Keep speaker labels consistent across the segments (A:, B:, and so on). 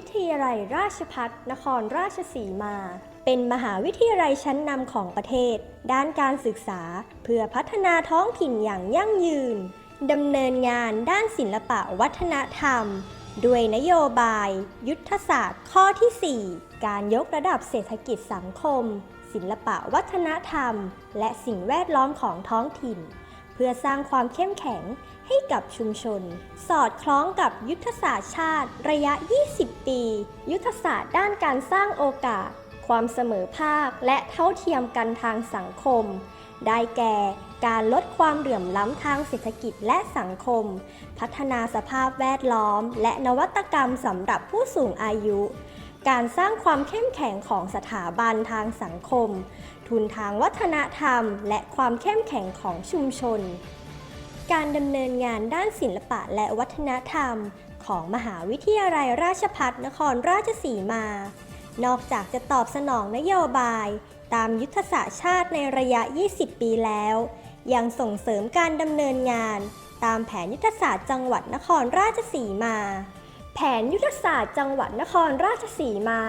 A: วิทยาลัยราชภัฏนครราชสีมา เป็นมหาวิทยาลัยชั้นนำของประเทศ ด้านการศึกษาเพื่อพัฒนาท้องถิ่นอย่างยั่งยืนดำเนินงานด้านศิลปะวัฒนธรรม ด้วยนโยบาย ยุทธศาสตร์ข้อที่ 4 การยกระดับเศรษฐกิจสังคม ศิลปะวัฒนธรรม และสิ่งแวดล้อมของท้องถิ่น พื่อสร้างความเข้มแข็งให้กับชุมชน สอดคล้องกับยุทธศาสตร์ชาติระยะ 20 ปี ยุทธศาสตร์ด้านการสร้างโอกาส ความเสมอภาคและเท่าเทียมกันทางสังคม ได้แก่การลดความเหลื่อมล้ำทางเศรษฐกิจและสังคม พัฒนาสภาพแวดล้อม และนวัตกรรมสำหรับผู้สูงอายุ การสร้างความเข้มแข็งของสถาบันทางสังคม ทุนทางวัฒนธรรม และความเข้มแข็งของชุมชน การดำเนินงานด้านศิลปะและวัฒนธรรม ของมหาวิทยาลัยราชภัฏนครราชสีมา นอกจากจะตอบสนองนโยบาย ตามยุทธศาสตร์ชาติในระยะ 20 ปีแล้ว ยังส่งเสริมการดำเนินงาน ตามแผนยุทธศาสตร์จังหวัดนครราชสีมา แผนยุทธศาสตร์จังหวัดนครราชสีมา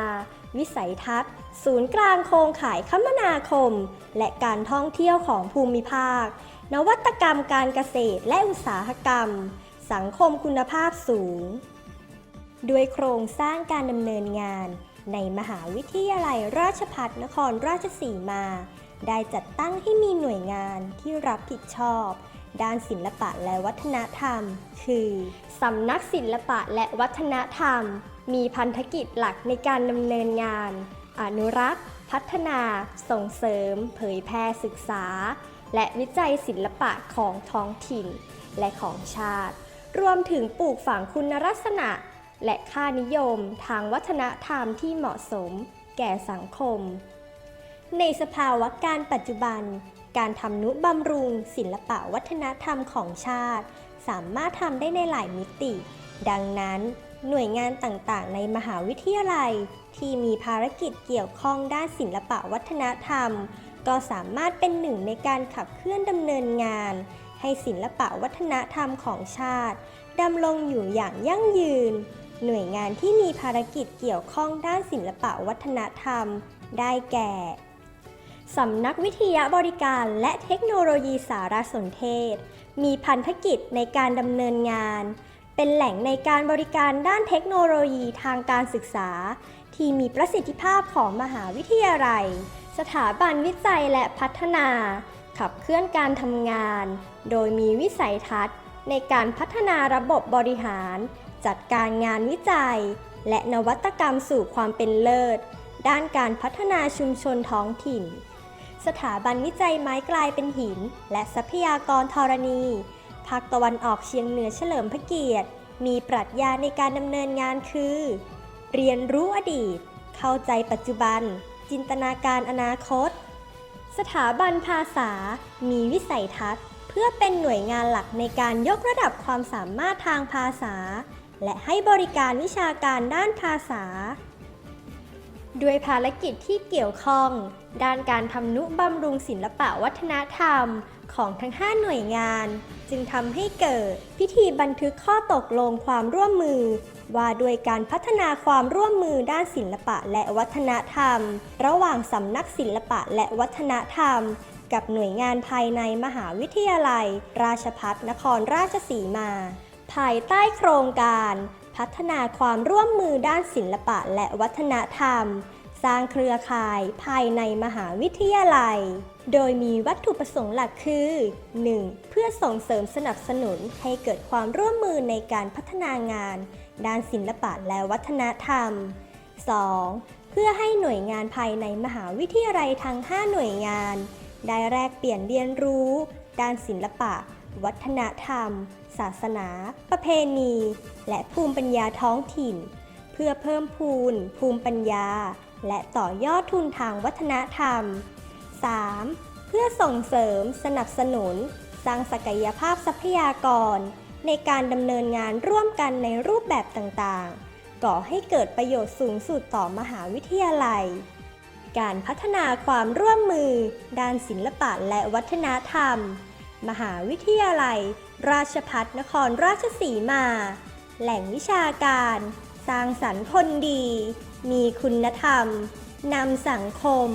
A: วิสัยทัศน์ ศูนย์กลางโครงข่ายคมนาคม และการท่องเที่ยวของภูมิภาค นวัตกรรมการเกษตรและอุตสาหกรรม สังคมคุณภาพสูง ด้วยโครงสร้างการดำเนินงาน ในมหาวิทยาลัยราชภัฏนครราชสีมา ได้จัดตั้งให้มีหน่วยงานที่รับผิดชอบ ด้านศิลปะและวัฒนธรรม คือสำนักศิลปะและวัฒนธรรม มีพันธกิจหลักในการดำเนินงาน อนุรักษ์ พัฒนา ส่งเสริม เผยแพร่ศึกษา และวิจัยศิลปะของท้องถิ่น และของชาติ รวมถึงปลูกฝังคุณลักษณะ และค่านิยมทางวัฒนธรรมที่เหมาะสม แก่สังคม ในสภาวะการปัจจุบัน การทำนุบำรุง ศิลปะวัฒนธรรมของชาติ สามารถทำได้ในหลายมิติ ดังนั้น หน่วยงานต่างๆ ในมหาวิทยาลัย ที่มีภารกิจเกี่ยวข้องด้านศิลปะวัฒนธรรม ก็สามารถเป็นหนึ่งในการขับเคลื่อนดำเนินงาน ให้ศิลปะวัฒนธรรมของชาติดำรงอยู่อย่างยั่งยืน หน่วยงานที่มีภารกิจเกี่ยวข้องด้านศิลปะวัฒนธรรม ได้แก่ สำนักวิทยาบริการและเทคโนโลยีสารสนเทศ มีพันธกิจในการดำเนินงาน เป็นแหล่งในการบริการด้านเทคโนโลยีทางการศึกษา ที่มีประสิทธิภาพของมหาวิทยาลัย สถาบันวิจัยและพัฒนา ขับเคลื่อนการทำงาน โดยมีวิสัยทัศน์ ในการพัฒนาระบบบริหาร จัดการงานวิจัย และนวัตกรรมสู่ความเป็นเลิศ ด้านการพัฒนาชุมชนท้องถิ่น สถาบันวิจัยไม้กลายเป็นหิน และทรัพยากรธรณี ภาคตะวันออกเฉียงเหนือเฉลิมพระเกียรติ มีปรัชญาในการดำเนินงานคือ เรียนรู้อดีต เข้าใจปัจจุบัน จินตนาการอนาคต สถาบันภาษา มีวิสัยทัศน์ เพื่อเป็นหน่วยงานหลักในการยกระดับความสามารถทางภาษา และให้บริการวิชาการด้านภาษา ด้วยภารกิจที่เกี่ยวข้อง ด้านการทำนุบำรุงศิลปะวัฒนธรรมของทั้ง 5 หน่วยงาน จึงทำให้เกิดพิธีบันทึกข้อตกลงความร่วมมือ ว่าด้วยการพัฒนาความร่วมมือด้านศิลปะและวัฒนธรรม ระหว่างสำนักศิลปะและวัฒนธรรม กับหน่วยงานภายในมหาวิทยาลัย ราชภัฏนครราชสีมา ภายใต้โครงการ พัฒนาความร่วมมือด้านศิลปะและวัฒนธรรม สร้างเครือข่ายภายในมหาวิทยาลัย โดยมีวัตถุประสงค์หลักคือ 1. เพื่อส่งเสริมสนับสนุนให้เกิดความร่วมมือในการพัฒนางาน ด้านศิลปะและวัฒนธรรม 2. เพื่อให้หน่วยงานภายในมหาวิทยาลัยทั้ง 5 หน่วยงาน ได้แลกเปลี่ยนเรียนรู้ ด้านศิลปะ วัฒนธรรม ศาสนา ประเพณี และภูมิปัญญาท้องถิ่น เพื่อเพิ่มพูน ภูมิปัญญา และต่อยอดทุนทางวัฒนธรรม 3. เพื่อส่งเสริมสนับสนุน สร้างศักยภาพทรัพยากร ในการดำเนินงานร่วมกันในรูปแบบต่างๆ ก่อให้เกิดประโยชน์สูงสุดต่อมหาวิทยาลัยการพัฒนาความร่วมมือ ด้านศิลปะและวัฒนธรรม มหาวิทยาลัย ราชพัฒนครราชสีมา แหล่งวิชาการ สร้างสรรค์คนดี มีคุณธรรมนำสังคม